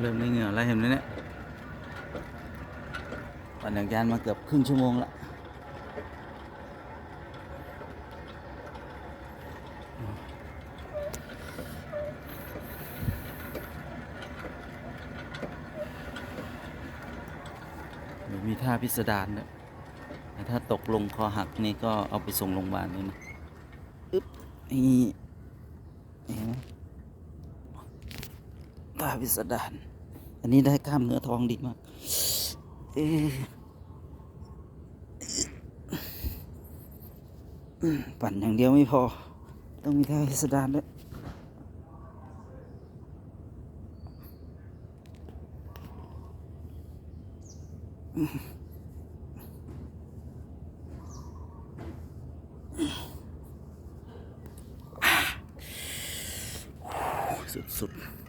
เริ่มได้เหงื่อแล้วเห็นไหมเนี่ยปั่นจักรยานมาเกือบครึ่งชั่วโมงละเดี๋ยวมีท่าพิสดารด้วยแต่ถ้าตกลงคอหักนี่ก็เอาไปส่งโรงพยาบาลเลยนะ อึ๊บนี่เห็นไหม ตาวิสดานอันนี้ได้กล้ามเนื้อทองดีมากปั่นอย่างเดียวไม่พอ ต้องมีท่าวิสดานด้วยสุดๆ